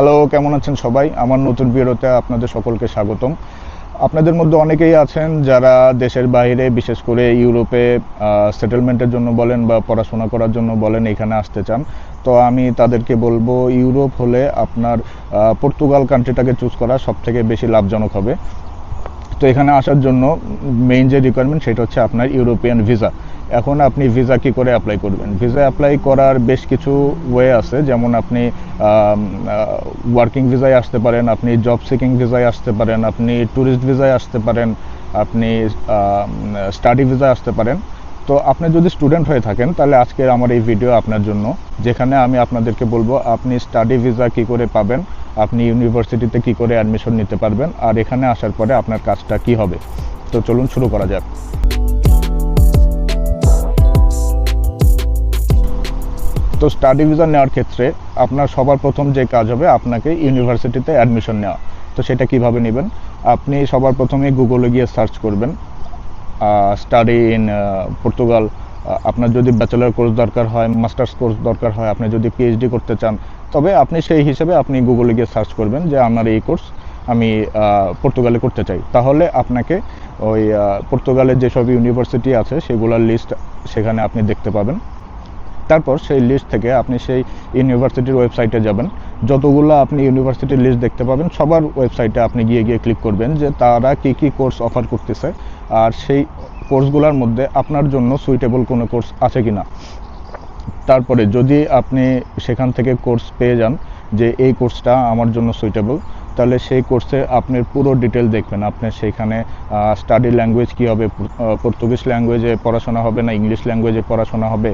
Hello কেমন আছেন সবাই? আমার নতুন ভিডিওতে আপনাদের সকলকে স্বাগতম। আপনাদের মধ্যে অনেকেই আছেন যারা দেশের বাইরে, বিশেষ করে ইউরোপে সেটেলমেন্টের জন্য বলেন বা পড়াশোনা করার জন্য বলেন, এখানে আসতে চান। তো আমি তাদেরকে বলব, ইউরোপ হলে আপনার পর্তুগাল কান্ট্রিটাকে চুজ করা সবথেকে বেশি লাভজনক হবে। তো এখানে আসার জন্য মেইন যে রিকোয়ারমেন্ট সেটা হচ্ছে আপনার ইউরোপিয়ান ভিসা এখন আপনি ভিসা কি করে অ্যাপ্লাই করবেন? ভিসা অ্যাপ্লাই করার বেশ কিছু ওয়ে আছে। যেমন আপনি ওয়ার্কিং ভিসায় আসতে পারেন, আপনি জব সিকিং ভিসায় আসতে পারেন, আপনি ট্যুরিস্ট ভিসায় আসতে পারেন, আপনি স্টাডি ভিসায় আসতে পারেন। তো আপনি যদি স্টুডেন্ট হয়ে থাকেন, তাহলে আজকের আমার এই ভিডিও আপনার জন্য। যেখানে আমি আপনাদেরকে বলব, আপনি স্টাডি ভিসা কি করে পাবেন আপনি ইউনিভার্সিটিতে কি করে অ্যাডমিশন নিতে পারবেন আর এখানে আসার পরে আপনার কাজটা কি হবে? তো চলুন শুরু করা যাক। তো স্টাডি ভিসা নেওয়ার ক্ষেত্রে আপনার সবার প্রথম যে কাজ হবে আপনাকে ইউনিভার্সিটিতে অ্যাডমিশন নেওয়া। তো সেটা কীভাবে নেবেন? আপনি সবার প্রথমে গুগলে গিয়ে সার্চ করবেন স্টাডি ইন পর্তুগাল আপনার যদি ব্যাচেলার কোর্স দরকার হয় মাস্টার্স কোর্স দরকার হয়, আপনি যদি পিএইচডি করতে চান তবে আপনি সেই হিসেবে আপনি গুগলে গিয়ে সার্চ করবেন যে আমার এই কোর্স আমি পর্তুগালে করতে চাই। তাহলে আপনাকে ওই পর্তুগালের যেসব ইউনিভার্সিটি আছে সেগুলোর লিস্ট সেখানে আপনি দেখতে পাবেন। তারপর সেই লিস্ট থেকে আপনি সেই ইউনিভার্সিটির ওয়েবসাইটে যাবেন। যতগুলো আপনি ইউনিভার্সিটির লিস্ট দেখতে পাবেন, সবার ওয়েবসাইটে আপনি গিয়ে গিয়ে ক্লিক করবেন যে তারা কী কী কোর্স অফার করতেছে। আর সেই কোর্সগুলোর মধ্যে আপনার জন্য সুইটেবল কোনো কোর্স আছে কি না তারপরে যদি আপনি সেখান থেকে কোর্স পেয়ে যান যে এই কোর্সটা আমার জন্য সুইটেবল তাহলে সেই কোর্সে আপনি পুরো ডিটেল দেখবেন। আপনি সেখানে স্টাডি ল্যাঙ্গুয়েজ কী হবে পর্তুগিজ ল্যাঙ্গুয়েজে পড়াশোনা হবে না ইংলিশ ল্যাঙ্গুয়েজে পড়াশোনা হবে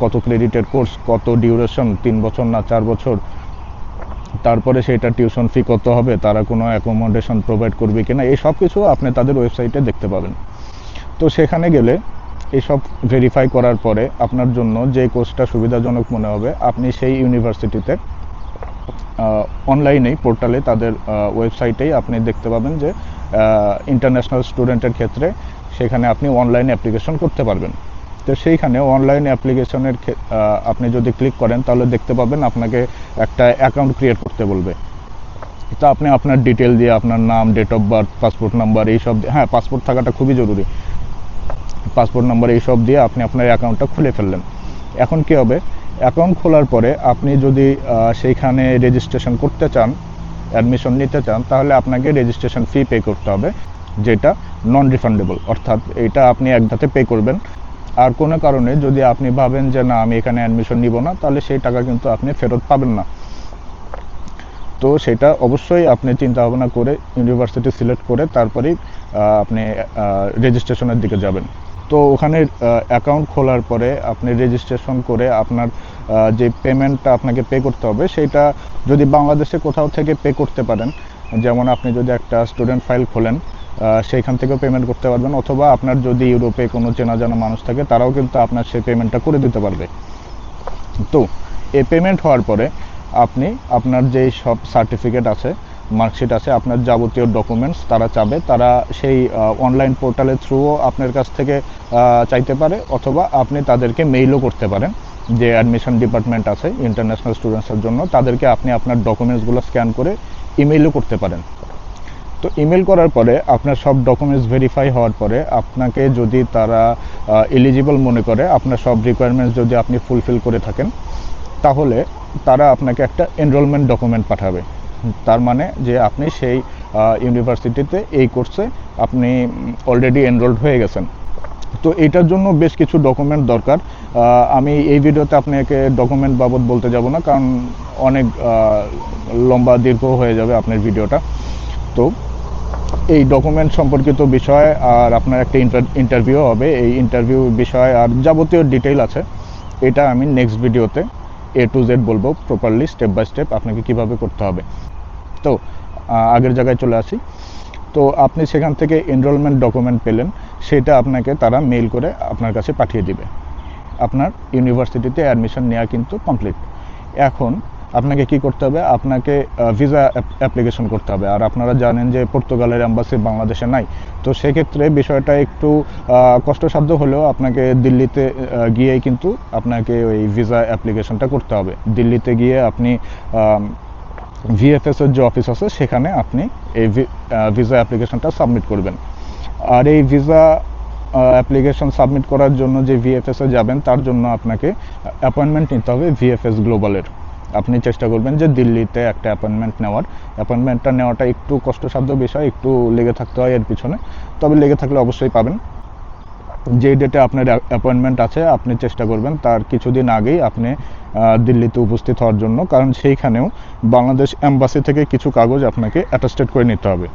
কত ক্রেডিটের কোর্স কত ডিউরেশন তিন বছর না চার বছর? তারপরে সেটা টিউশন ফি কত হবে, তারা কোনো অ্যাকোমোডেশন প্রোভাইড করবে কিনা, এই সব কিছু আপনি তাদের ওয়েবসাইটে দেখতে পাবেন। তো সেখানে গেলে এসব ভেরিফাই করার পরে আপনার জন্য যে কোর্সটা সুবিধাজনক মনে হবে, আপনি সেই ইউনিভার্সিটিতে অনলাইনেই পোর্টালে তাদের ওয়েবসাইটেই আপনি দেখতে পাবেন যে ইন্টারন্যাশনাল স্টুডেন্টের ক্ষেত্রে সেখানে আপনি অনলাইন অ্যাপ্লিকেশন করতে পারবেন। তো সেইখানে অনলাইন অ্যাপ্লিকেশনের আপনি যদি ক্লিক করেন, তাহলে দেখতে পাবেন আপনাকে একটা অ্যাকাউন্ট ক্রিয়েট করতে বলবে। তো আপনি আপনার ডিটেল দিয়ে, আপনার নাম date of birth passport number এইসব হ্যাঁ পাসপোর্ট থাকাটা খুবই জরুরি। পাসপোর্ট নাম্বার এইসব দিয়ে আপনি আপনার অ্যাকাউন্টটা খুলে ফেললেন। এখন কি হবে? অ্যাকাউন্ট খোলার পরে আপনি যদি সেইখানে রেজিস্ট্রেশন করতে চান অ্যাডমিশন নিতে চান, তাহলে আপনাকে রেজিস্ট্রেশন ফি পে করতে হবে, যেটা নন রিফান্ডেবল অর্থাৎ এটা আপনি একসাথে পে করবেন। আর কোনো কারণে যদি আপনি ভাবেন যে না, আমি এখানে অ্যাডমিশন নিব না, তাহলে সেই টাকা কিন্তু আপনি ফেরত পাবেন না। তো সেটা অবশ্যই আপনি চিন্তা ভাবনা করে ইউনিভার্সিটি সিলেক্ট করে, তারপরেই আপনি রেজিস্ট্রেশনের দিকে যাবেন। তো ওখানে অ্যাকাউন্ট খোলার পরে আপনি রেজিস্ট্রেশন করে আপনার যে পেমেন্টটা আপনাকে পে করতে হবে, সেটা যদি বাংলাদেশে কোথাও থেকে পে করতে পারেন, যেমন আপনি যদি একটা স্টুডেন্ট ফাইল খোলেন সেইখান থেকেও পেমেন্ট করতে পারবেন, অথবা আপনার যদি ইউরোপে কোনো চেনা জানা মানুষ থাকে, তারাও কিন্তু আপনার সেই পেমেন্টটা করে দিতে পারবে। তো, এই পেমেন্ট হওয়ার পরে আপনি আপনার যেই সব সার্টিফিকেট আছে মার্কশিট আছে, আপনার যাবতীয় ডকুমেন্টস তারা চাবে, তারা সেই অনলাইন পোর্টালের থ্রুও আপনার কাছ থেকে চাইতে পারে, অথবা আপনি তাদেরকে মেইলও করতে পারেন, যে অ্যাডমিশন ডিপার্টমেন্ট আছে ইন্টারন্যাশনাল স্টুডেন্টসের জন্য, তাদেরকে আপনি আপনার ডকুমেন্টসগুলো স্ক্যান করে ইমেইলও করতে পারেন। তো ইমেল করার পরে, আপনার সব ডকুমেন্টস ভেরিফাই হওয়ার পরে, আপনাকে যদি তারা এলিজিবল মনে করে, আপনার সব রিকোয়ারমেন্টস যদি আপনি ফুলফিল করে থাকেন, তাহলে তারা আপনাকে একটা এনরোলমেন্ট ডকুমেন্ট পাঠাবে। তার মানে যে আপনি সেই ইউনিভার্সিটিতে এই কোর্সে আপনি অলরেডি এনরোলড হয়ে গেছেন। তো এটার জন্য বেশ কিছু ডকুমেন্ট দরকার। আমি এই ভিডিওতে আপনাকে ডকুমেন্ট বাবদ বলতে যাব না, কারণ অনেক লম্বা, দীর্ঘ হয়ে যাবে আপনার ভিডিওটা তো এই ডকুমেন্ট সম্পর্কিত বিষয় আর আপনার একটা ইন্টারভিউ হবে। এই ইন্টারভিউ বিষয় আর যাবতীয় ডিটেইল আছে। এটা আমি নেক্সট ভিডিওতে এ টু জেড বলব প্রপারলি স্টেপ বাই স্টেপ আপনাকে কীভাবে করতে হবে। তো আগের জায়গায় চলে আসি। তো আপনি সেখান থেকে এনরোলমেন্ট ডকুমেন্ট পেলেন, সেটা আপনাকে তারা মেইল করে আপনার কাছে পাঠিয়ে দিবে। আপনার ইউনিভার্সিটিতে অ্যাডমিশন নেওয়া কিন্তু কমপ্লিট এখন আপনাকে কি করতে হবে? আপনাকে ভিসা অ্যাপ্লিকেশন করতে হবে। আর আপনারা জানেন যে পর্তুগালের অ্যাম্বাসি বাংলাদেশে নাই। তো সেক্ষেত্রে বিষয়টা একটু কষ্টসাধ্য হলেও আপনাকে দিল্লিতে গিয়েই কিন্তু আপনাকে ওই ভিসা অ্যাপ্লিকেশনটা করতে হবে। দিল্লিতে গিয়ে আপনি আম, ভিএফএস এর যে অফিস আছে সেখানে আপনি এই ভিসা অ্যাপ্লিকেশনটা সাবমিট করবেন। আর এই ভিসা অ্যাপ্লিকেশন সাবমিট করার জন্য যে ভিএফএস যাবেন তার জন্য আপনাকে অ্যাপয়েন্টমেন্ট নিতে হবে ভিএফএস গ্লোবালের আপনি চেষ্টা করবেন যে দিল্লিতে একটা অ্যাপয়েন্টমেন্ট নেওয়ার। অ্যাপয়েন্টমেন্টটা নেওয়াটা একটু কষ্টসাধ্য বিষয় একটু লেগে থাকতে হয় এর পিছনে। তবে লেগে থাকলে অবশ্যই পাবেন। যে ডেটে আপনার অ্যাপয়েন্টমেন্ট আছে আপনি চেষ্টা করবেন তার কিছুদিন আগেই আপনি দিল্লিতে উপস্থিত হওয়ার জন্য, কারণ সেইখানেও বাংলাদেশ এম্বাসি থেকে কিছু কাগজ আপনাকে অ্যাটাস্টেড করে নিতে হবে।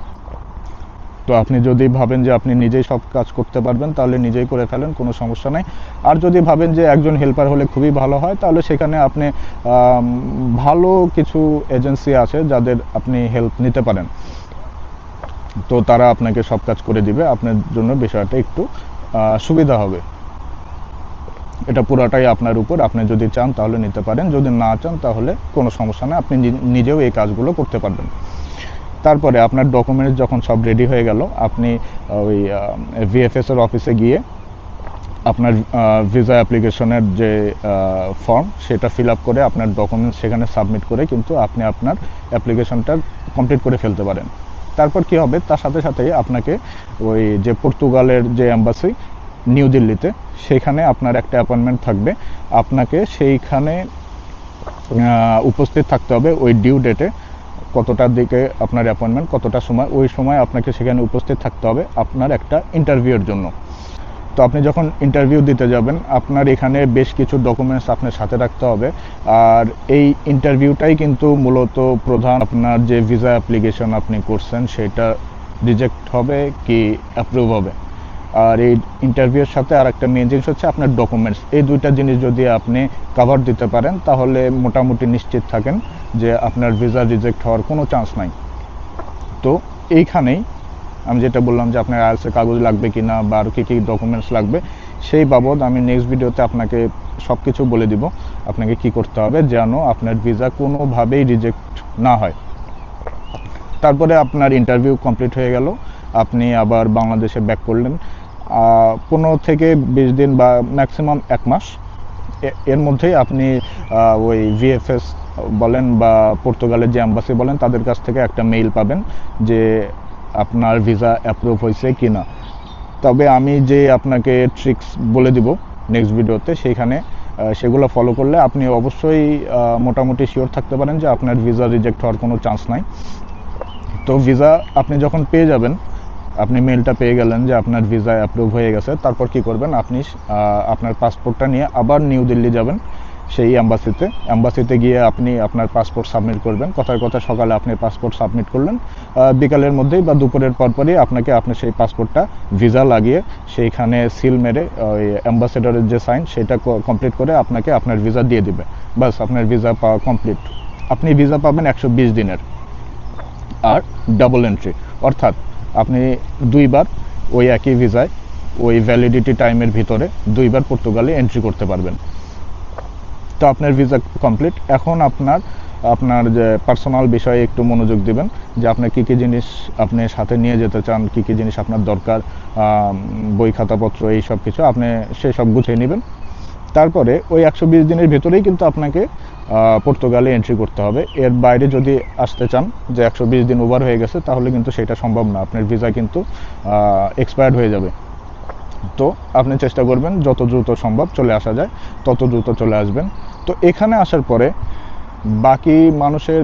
তো আপনি যদি ভাবেন যে আপনি নিজেই সব কাজ করতে পারবেন, তাহলে নিজেই করে ফেলেন, কোনো সমস্যা নাই। আর যদি ভাবেন যে একজন হেল্পার হলে খুবই ভালো হয়, তাহলে সেখানে আপনি ভালো কিছু এজেন্সি আছে যাদের আপনি হেল্প নিতে পারেন। তো তারা আপনাকে সব কাজ করে দিবে, আপনার জন্য বিষয়টা একটু সুবিধা হবে। এটা পুরাটাই আপনার উপর। আপনি যদি চান তাহলে নিতে পারেন। যদি না চান তাহলে কোনো সমস্যা নেই। আপনি নিজেও এই কাজগুলো করতে পারবেন। তারপরে আপনার ডকুমেন্টস যখন সব রেডি হয়ে গেল, আপনি ওই ভিএফএস এর অফিসে গিয়ে আপনার ভিসা অ্যাপ্লিকেশনের যে ফর্ম সেটা ফিল আপ করে আপনার ডকুমেন্টস সেখানে সাবমিট করে কিন্তু আপনি আপনার অ্যাপ্লিকেশনটা কমপ্লিট করে ফেলতে পারেন। তারপর কি হবে? তার সাথে সাথেই আপনাকে ওই যে পর্তুগালের যে অ্যাম্বাসি নিউ দিল্লিতে, সেখানে আপনার একটা অ্যাপয়েন্টমেন্ট থাকবে। আপনাকে সেইখানে উপস্থিত থাকতে হবে ওই ডিউ ডেটে কতটার দিকে আপনার অ্যাপয়েন্টমেন্ট কতটা সময়, ওই সময় আপনাকে সেখানে উপস্থিত থাকতে হবে আপনার একটা ইন্টারভিউর জন্য। তো আপনি যখন ইন্টারভিউ দিতে যাবেন, আপনার এখানে বেশ কিছু ডকুমেন্টস আপনার সাথে রাখতে হবে। আর এই ইন্টারভিউটাই কিন্তু মূলত প্রধান আপনার যে ভিসা অ্যাপ্লিকেশন আপনি করছেন, সেটা রিজেক্ট হবে কি অ্যাপ্রুভ হবে? আর এই ইন্টারভিউর সাথে আর একটা মেন জিনিস হচ্ছে আপনার ডকুমেন্টস এই দুইটা জিনিস যদি আপনি কভার দিতে পারেন, তাহলে মোটামুটি নিশ্চিত থাকেন যে আপনার ভিসা রিজেক্ট হওয়ার কোনো চান্স নাই। তো এইখানেই আমি যেটা বললাম যে আপনার আইএলসের কাগজ লাগবে কি না বা আর কী কী ডকুমেন্টস লাগবে, সেই বাবদ আমি নেক্সট ভিডিওতে আপনাকে সব কিছু বলে দিব, আপনাকে কি করতে হবে যেন আপনার ভিসা কোনোভাবেই রিজেক্ট না হয়। তারপরে আপনার ইন্টারভিউ কমপ্লিট হয়ে গেল, আপনি আবার বাংলাদেশে ব্যাক করলেন। পনেরো থেকে বিশ দিন বা ম্যাক্সিমাম এক মাস। এর মধ্যেই আপনি ওই ভিএফএস বলেন বা পর্তুগালের যে অ্যাম্বাসি বলেন, তাদের কাছ থেকে একটা মেইল পাবেন যে আপনার ভিসা অ্যাপ্রুভ হয়েছে কি না তবে আমি যে আপনাকে ট্রিক্স বলে দিব নেক্সট ভিডিওতে সেইখানে সেগুলো ফলো করলে আপনি অবশ্যই মোটামুটি শিওর থাকতে পারেন যে আপনার ভিসা রিজেক্ট হওয়ার কোনো চান্স নাই। তো ভিসা আপনি যখন পেয়ে যাবেন আপনি মেলটা পেয়ে গেলেন যে আপনার ভিসা অ্যাপ্রুভ হয়ে গেছে, তারপর কি করবেন? আপনি আপনার পাসপোর্টটা নিয়ে আবার নিউ দিল্লি যাবেন, সেই অ্যাম্বাসিতে অ্যাম্বাসিতে গিয়ে আপনি আপনার পাসপোর্ট সাবমিট করবেন। কথার কথা সকালে আপনি পাসপোর্ট সাবমিট করলেন। বিকালের মধ্যেই বা দুপুরের পরপরই আপনাকে আপনি সেই পাসপোর্টটা ভিসা লাগিয়ে সেইখানে সিল মেরে, ওই অ্যাম্বাসেডরের যে সাইন সেটা কমপ্লিট করে আপনাকে আপনার ভিসা দিয়ে দিবে। বাস আপনার ভিসা পাওয়া কমপ্লিট আপনি ভিসা পাবেন একশো বিশ দিনের। আর ডাবল এন্ট্রি অর্থাৎ আপনি দুইবার ওই একই ভিসায় ওই ভ্যালিডিটি টাইমের ভিতরে দুইবার পর্তুগালে এন্ট্রি করতে পারবেন। তো আপনার ভিসা কমপ্লিট এখন আপনার আপনার যে পার্সোনাল বিষয়ে একটু মনোযোগ দিবেন, যে আপনি কী কী জিনিস আপনি সাথে নিয়ে যেতে চান, কী কী জিনিস আপনার দরকার বই খাতাপত্র এই সব কিছু, আপনি সেই সব গুছিয়ে নেবেন। তারপরে ওই একশো বিশ দিনের ভেতরেই কিন্তু আপনাকে পর্তুগালে এন্ট্রি করতে হবে। এর বাইরে যদি আসতে চান যে একশো বিশ দিন ওভার হয়ে গেছে, তাহলে কিন্তু সেটা সম্ভব না। আপনার ভিসা কিন্তু এক্সপায়ার্ড হয়ে যাবে। তো আপনি চেষ্টা করবেন, যত দ্রুত সম্ভব চলে আসা যায়, তত দ্রুত চলে আসবেন। তো এখানে আসার পরে বাকি মানুষের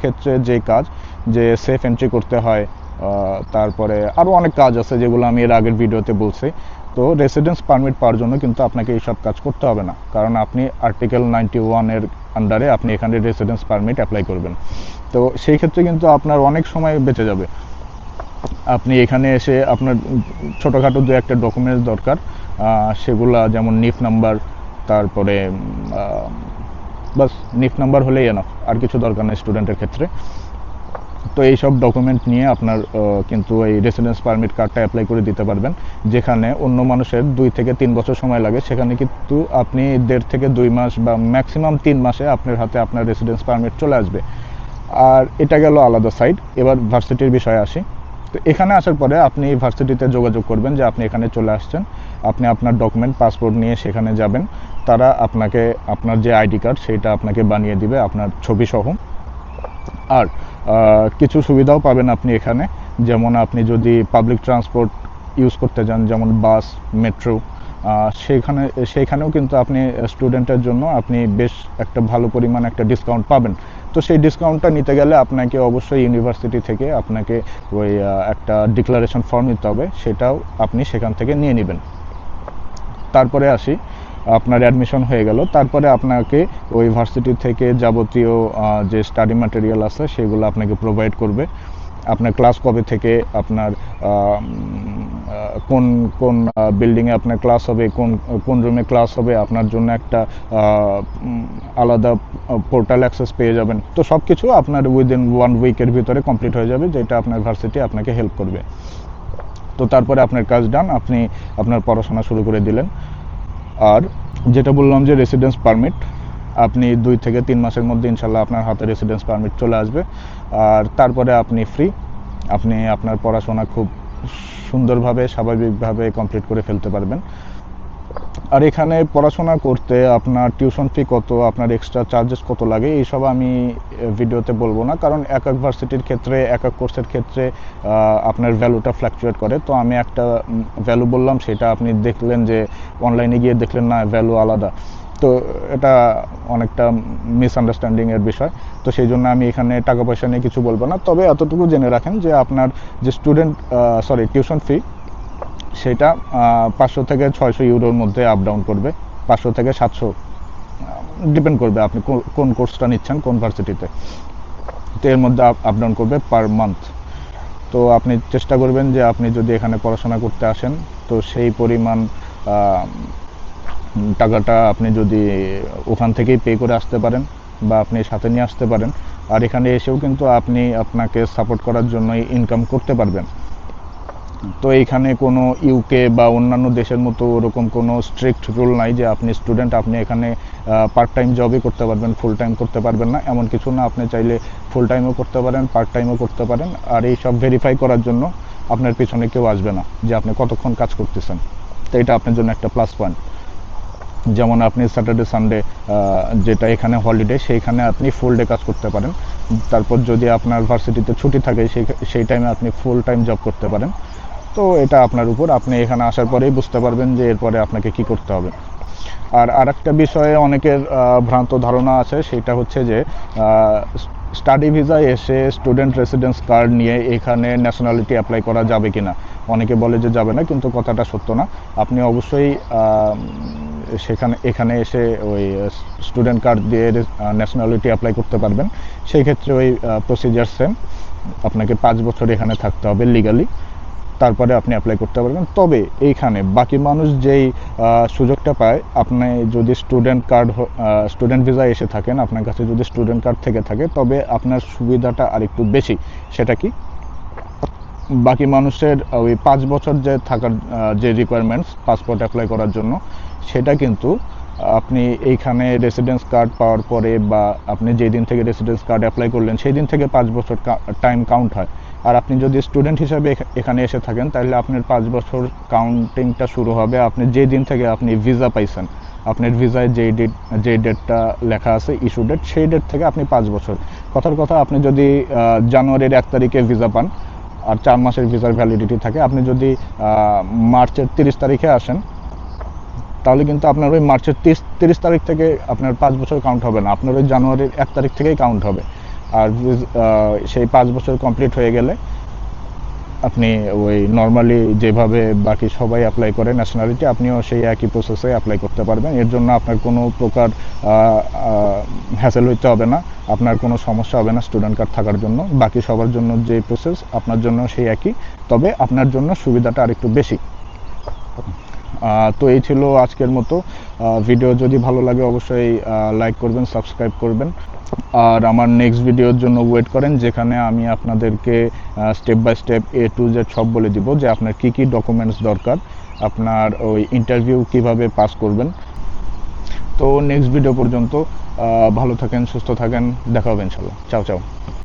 ক্ষেত্রে যে কাজ, যে সেফ এন্ট্রি করতে হয় তারপরে আরও অনেক কাজ আছে যেগুলো আমি এর আগের ভিডিওতে বলছি। তো রেসিডেন্স পারমিট পাওয়ার জন্য কিন্তু আপনাকে এইসব কাজ করতে হবে না। কারণ আপনি আর্টিকেল নাইনটি ওয়ানের আন্ডারে আপনি এখানে রেসিডেন্স পারমিট অ্যাপ্লাই করবেন। তো সেই ক্ষেত্রে কিন্তু আপনার অনেক সময় বেঁচে যাবে। আপনি এখানে এসে আপনার ছোটোখাটো দু একটা ডকুমেন্টস দরকার। সেগুলা যেমন নিফ নাম্বার তারপরে বাস নিফ নাম্বার হলেই এনাফ আর কিছু দরকার নেই স্টুডেন্টের ক্ষেত্রে। তো এই সব ডকুমেন্ট নিয়ে আপনার কিন্তু এই রেসিডেন্স পারমিট কার্ডটা অ্যাপ্লাই করে দিতে পারবেন। যেখানে অন্য মানুষের দুই থেকে তিন বছর সময় লাগে। সেখানে কিন্তু আপনি দেড় থেকে দুই মাস বা ম্যাক্সিমাম তিন মাসে আপনার হাতে আপনার রেসিডেন্স পারমিট চলে আসবে। আর এটা গেল আলাদা সাইড এবার ভার্সিটির বিষয়ে আসি। তো এখানে আসার পরে আপনি ভার্সিটিতে যোগাযোগ করবেন যে আপনি এখানে চলে আসছেন। আপনি আপনার ডকুমেন্ট পাসপোর্ট নিয়ে সেখানে যাবেন। তারা আপনাকে, আপনার যে আইডি কার্ড সেটা আপনাকে বানিয়ে দিবে আপনার ছবি সহ। আর কিছু সুবিধাও পাবেন আপনি এখানে। যেমন আপনি যদি পাবলিক ট্রান্সপোর্ট ইউজ করতে যান, যেমন বাস মেট্রো সেখানে সেইখানেও কিন্তু আপনি স্টুডেন্টের জন্য আপনি বেশ একটা ভালো পরিমাণ একটা ডিসকাউন্ট পাবেন। তো সেই ডিসকাউন্টটা নিতে গেলে আপনাকে অবশ্যই ইউনিভার্সিটি থেকে আপনাকে ওই একটা ডিক্লারেশন ফর্ম নিতে হবে। সেটাও আপনি সেখান থেকে নিয়ে নেবেন। তারপরে আসি আপনার অ্যাডমিশন হয়ে গেল। তারপরে আপনাকে ওই ভার্সিটি থেকে যাবতীয় যে স্টাডি ম্যাটেরিয়াল আছে, সেগুলো আপনাকে প্রোভাইড করবে। আপনার ক্লাস কবে থেকে আপনার কোন কোন বিল্ডিংয়ে আপনার ক্লাস হবে, কোন কোন রুমে ক্লাস হবে, আপনার জন্য একটা আলাদা পোর্টাল অ্যাক্সেস পেয়ে যাবেন। তো সব কিছু আপনার উইদিন ওয়ান উইকের ভিতরে কমপ্লিট হয়ে যাবে, যেটা আপনার ভার্সিটি আপনাকে হেল্প করবে। তো তারপরে আপনার কাজ ডান আপনি আপনার পড়াশোনা শুরু করে দিলেন। আর যেটা বললাম যে রেসিডেন্স পারমিট আপনি দুই থেকে তিন মাসের মধ্যে ইনশাল্লাহ আপনার হাতে রেসিডেন্স পারমিট চলে আসবে। আর তারপরে আপনি ফ্রি আপনি আপনার পড়াশোনা খুব সুন্দরভাবে, স্বাভাবিকভাবে কমপ্লিট করে ফেলতে পারবেন। আর এখানে পড়াশোনা করতে আপনার টিউশন ফি কত, আপনার এক্সট্রা চার্জেস কত লাগে, এইসব আমি ভিডিওতে বলব না। কারণ এক এক ভার্সিটির ক্ষেত্রে, এক এক কোর্সের ক্ষেত্রে আপনার ভ্যালুটা ফ্ল্যাকচুয়েট করে। তো আমি একটা ভ্যালু বললাম, সেটা আপনি দেখলেন যে অনলাইনে গিয়ে দেখলেন না ভ্যালু আলাদা। তো এটা অনেকটা মিসআন্ডারস্ট্যান্ডিং এর বিষয়। তো সেই জন্য আমি এখানে টাকা পয়সা নিয়ে কিছু বলব না। তবে এতটুকু জেনে রাখেন যে আপনার যে স্টুডেন্ট সরি টিউশন ফি সেটা পাঁচশো থেকে ছয়শো ইউরোর মধ্যে আপ ডাউন করবে। পাঁচশো থেকে সাতশো ডিপেন্ড করবে আপনি কোন কোর্সটা নিচ্ছেন, কোন ভার্সিটিতে তো এর মধ্যে আপ ডাউন করবে পার মান্থ তো আপনি চেষ্টা করবেন যে আপনি যদি এখানে পড়াশোনা করতে আসেন, তো সেই পরিমাণ টাকাটা আপনি যদি ওখান থেকেই পে করে আসতে পারেন বা আপনি সাথে নিয়ে আসতে পারেন। আর এখানে এসেও কিন্তু আপনি আপনাকে সাপোর্ট করার জন্য ইনকাম করতে পারবেন। তো এইখানে কোনো ইউকে বা অন্যান্য দেশের মতো ওরকম কোনো স্ট্রিক্ট রুল নাই যে আপনি স্টুডেন্ট আপনি এখানে পার্ট টাইম জবই করতে পারবেন ফুল টাইম করতে পারবেন না। এমন কিছু না, আপনি চাইলে ফুল টাইমও করতে পারেন পার্ট টাইমও করতে পারেন। আর এই সব ভেরিফাই করার জন্য আপনার পিছনে কেউ আসবে না যে আপনি কতক্ষণ কাজ করতেছেন। তো এটা আপনার জন্য একটা প্লাস পয়েন্ট যেমন আপনি স্যাটারডে সানডে যেটা এখানে হলিডে সেইখানে আপনি ফুল ডে কাজ করতে পারেন। তারপর যদি আপনার ভার্সিটিতে ছুটি থাকে, সেই সেই টাইমে আপনি ফুল টাইম জব করতে পারেন। তো এটা আপনার উপর। আপনি এখানে আসার পরেই বুঝতে পারবেন যে এরপরে আপনাকে কি করতে হবে। আর আরেকটা বিষয়ে অনেকের ভ্রান্ত ধারণা আছে, সেটা হচ্ছে যে স্টাডি ভিসায় এসে স্টুডেন্ট রেসিডেন্স কার্ড নিয়ে এখানে ন্যাশনালিটি অ্যাপ্লাই করা যাবে কিনা। অনেকে বলে যে যাবে না, কিন্তু কথাটা সত্য না। আপনি অবশ্যই সেখানে, এখানে এসে ওই স্টুডেন্ট কার্ড দিয়ে ন্যাশনালিটি অ্যাপ্লাই করতে পারবেন। সেই ক্ষেত্রে ওই প্রসিজার সেম আপনাকে পাঁচ বছর এখানে থাকতে হবে লিগালি তারপরে আপনি অ্যাপ্লাই করতে পারবেন। তবে এইখানে বাকি মানুষ যেই সুযোগটা পায়, আপনি যদি স্টুডেন্ট কার্ড স্টুডেন্ট ভিসা এসে থাকেন, আপনার কাছে যদি স্টুডেন্ট কার্ড থেকে থাকে, তবে আপনার সুবিধাটা আরেকটু বেশি। সেটা কি? বাকি মানুষের ওই পাঁচ বছর যে থাকার যে রিকোয়ারমেন্টস পাসপোর্ট অ্যাপ্লাই করার জন্য, সেটা কিন্তু আপনি এইখানে রেসিডেন্স কার্ড পাওয়ার পরে বা আপনি যেই দিন থেকে রেসিডেন্স কার্ড অ্যাপ্লাই করলেন সেই দিন থেকে পাঁচ বছর টাইম কাউন্ট হয়। আর আপনি যদি স্টুডেন্ট হিসাবে এখানে এসে থাকেন, তাহলে আপনার পাঁচ বছর কাউন্টিংটা শুরু হবে। আপনি যে দিন থেকে আপনি ভিসা পাইছেন, আপনার ভিসায় যেই ডেট যে ডেটটা লেখা আছে ইস্যু ডেট সেই ডেট থেকে আপনি পাঁচ বছর। কথার কথা, আপনি যদি জানুয়ারির এক তারিখে ভিসা পান, আর চার মাসের ভিসার ভ্যালিডিটি থাকে, আপনি যদি মার্চের তিরিশ তারিখে আসেন, তাহলে কিন্তু আপনার ওই মার্চের তিরিশ তিরিশ তারিখ থেকে আপনার পাঁচ বছর কাউন্ট হবে না। আপনার ওই জানুয়ারির এক তারিখ থেকেই কাউন্ট হবে। আর সেই পাঁচ বছর কমপ্লিট হয়ে গেলে আপনি ওই নর্মালি যেভাবে বাকি সবাই অ্যাপ্লাই করে ন্যাশনালিটি আপনিও সেই একই প্রসেসে অ্যাপ্লাই করতে পারবেন। এর জন্য আপনার কোনো প্রকার হ্যাসেল হইতে হবে না। আপনার কোনো সমস্যা হবে না স্টুডেন্ট কার্ড থাকার জন্য। বাকি সবার জন্য যে প্রসেস আপনার জন্য সেই একই। তবে আপনার জন্য সুবিধাটা আরেকটু বেশি। তো এই ছিল আজকের মতো। ভিডিও যদি ভালো লাগে অবশ্যই লাইক করবেন সাবস্ক্রাইব করবেন। আর আমার নেক্সট ভিডিওর জন্য ওয়েট করেন, যেখানে আমি আপনাদেরকে step by step A to Z সব বলে দিব যে আপনার কি কি ডকুমেন্টস দরকার, আপনার ওই ইন্টারভিউ কীভাবে পাস করবেন। তো নেক্সট ভিডিও পর্যন্ত ভালো থাকেন, সুস্থ থাকেন, দেখা হবে ইনশাল্লাহ। চাও চাও।